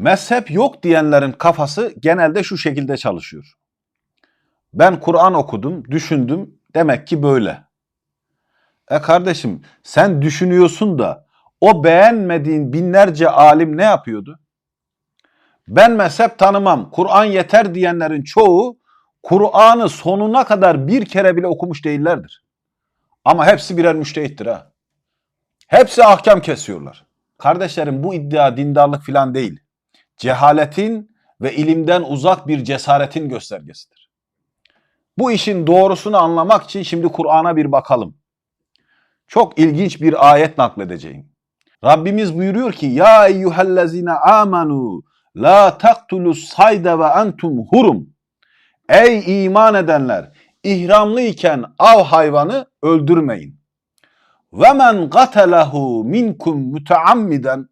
Mezhep yok diyenlerin kafası genelde şu şekilde çalışıyor. Ben Kur'an okudum, düşündüm, demek ki böyle. E kardeşim sen düşünüyorsun da o beğenmediğin binlerce alim ne yapıyordu? Ben mezhep tanımam, Kur'an yeter diyenlerin çoğu Kur'an'ı sonuna kadar bir kere bile okumuş değillerdir. Ama hepsi birer müştehittir ha. Hepsi ahkam kesiyorlar. Kardeşlerim bu iddia dindarlık falan değil. Cehaletin ve ilimden uzak bir cesaretin göstergesidir. Bu işin doğrusunu anlamak için şimdi Kur'an'a bir bakalım. Çok ilginç bir ayet nakledeceğim. Rabbimiz buyuruyor ki ya eyyühellezine amenu la taktulus sayda ve entum hurum. Ey iman edenler ihramlı iken av hayvanı öldürmeyin. Ve men gatelehu minkum müteammiden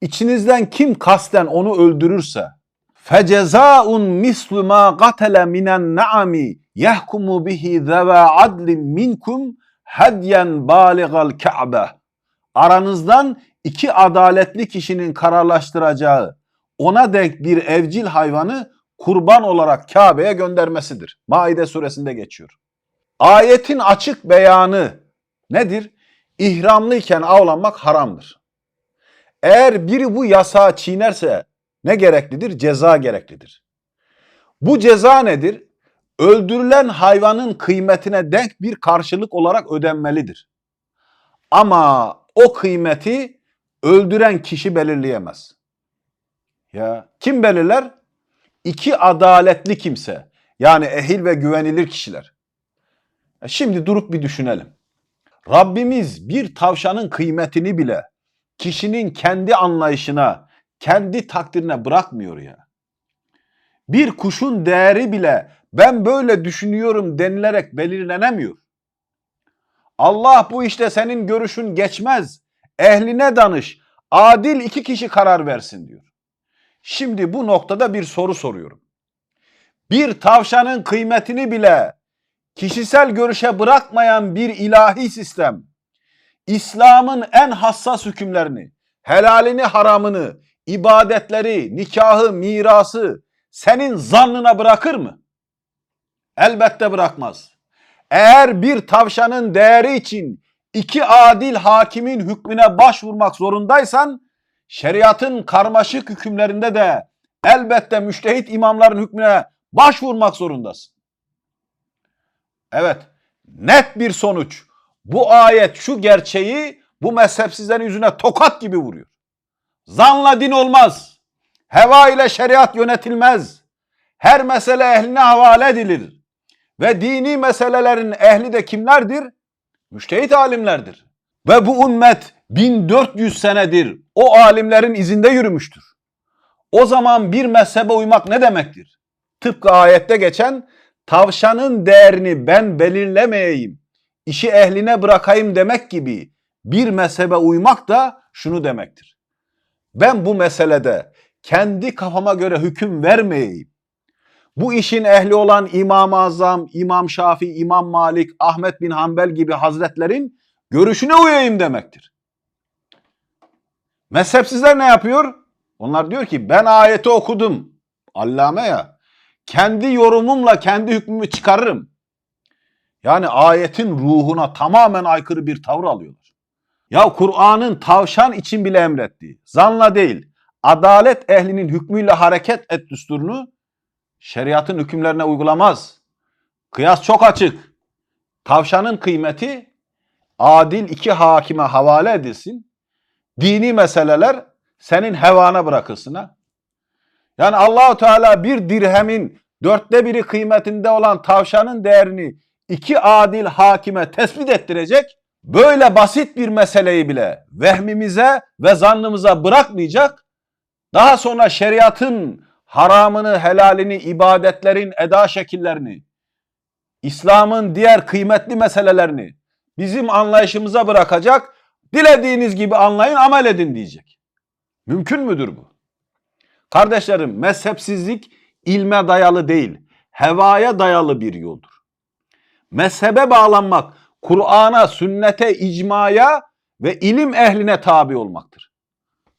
içinizden kim kasten onu öldürürse fecezaun mislu ma gatele minen naami yahkumu bihi zeva adlin minkum hedyen baligal ka'be aranızdan iki adaletli kişinin kararlaştıracağı ona denk bir evcil hayvanı kurban olarak Kabe'ye göndermesidir. Maide suresinde geçiyor. Ayetin açık beyanı nedir? İhramlıyken avlanmak haramdır. Eğer biri bu yasağı çiğnerse ne gereklidir? Ceza gereklidir. Bu ceza nedir? Öldürülen hayvanın kıymetine denk bir karşılık olarak ödenmelidir. Ama o kıymeti öldüren kişi belirleyemez. Ya kim belirler? İki adaletli kimse. Yani ehil ve güvenilir kişiler. E Şimdi durup bir düşünelim. Rabbimiz bir tavşanın kıymetini bile kişinin kendi anlayışına, kendi takdirine bırakmıyor ya. Bir kuşun değeri bile ben böyle düşünüyorum denilerek belirlenemiyor. Allah bu işte senin görüşün geçmez. Ehline danış. Adil iki kişi karar versin diyor. Şimdi bu noktada bir soru soruyorum. Bir tavşanın kıymetini bile kişisel görüşe bırakmayan bir ilahi sistem, İslam'ın en hassas hükümlerini, helalini haramını, ibadetleri, nikahı, mirası senin zannına bırakır mı? Elbette bırakmaz. Eğer bir tavşanın değeri için iki adil hakimin hükmüne başvurmak zorundaysan, şeriatın karmaşık hükümlerinde de elbette müştehit imamların hükmüne başvurmak zorundasın. Evet, net bir sonuç. Bu ayet şu gerçeği bu mezhepsizlerin yüzüne tokat gibi vuruyor. Zanla din olmaz. Heva ile şeriat yönetilmez. Her mesele ehline havale edilir. Ve dini meselelerin ehli de kimlerdir? Müştehit alimlerdir. Ve bu ümmet 1400 senedir o alimlerin izinde yürümüştür. O zaman bir mezhebe uymak ne demektir? Tıpkı ayette geçen tavşanın değerini ben belirlemeyeyim, işi ehline bırakayım demek gibi bir mezhebe uymak da şunu demektir. Ben bu meselede kendi kafama göre hüküm vermeyeyim. Bu işin ehli olan İmam-ı Azam, İmam Şafii, İmam Malik, Ahmet bin Hanbel gibi hazretlerin görüşüne uyayım demektir. Mezhepsizler ne yapıyor? Onlar diyor ki ben ayeti okudum. Allame ya. Kendi yorumumla kendi hükmümü çıkarırım. Yani ayetin ruhuna tamamen aykırı bir tavır alıyorlar. Ya Kur'an'ın tavşan için bile emrettiği, zanla değil, adalet ehlinin hükmüyle hareket et düsturunu şeriatın hükümlerine uygulamaz. Kıyas çok açık. Tavşanın kıymeti adil iki hakime havale edilsin. Dini meseleler senin hevana bırakılsın. Yani Allahu Teala bir dirhemin dörtte biri kıymetinde olan tavşanın değerini iki adil hakime tespit ettirecek. Böyle basit bir meseleyi bile vehmimize ve zannımıza bırakmayacak. Daha sonra şeriatın haramını, helalini, ibadetlerin eda şekillerini, İslam'ın diğer kıymetli meselelerini bizim anlayışımıza bırakacak. Dilediğiniz gibi anlayın, amel edin diyecek. Mümkün müdür bu? Kardeşlerim, mezhepsizlik ilme dayalı değil, hevaya dayalı bir yoldur. Mezhebe bağlanmak, Kur'an'a, sünnete, icmaya ve ilim ehline tabi olmaktır.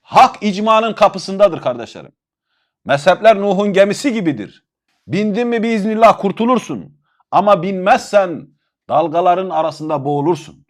Hak icmanın kapısındadır kardeşlerim. Mezhepler Nuh'un gemisi gibidir. Bindin mi biiznillah kurtulursun. Ama binmezsen dalgaların arasında boğulursun.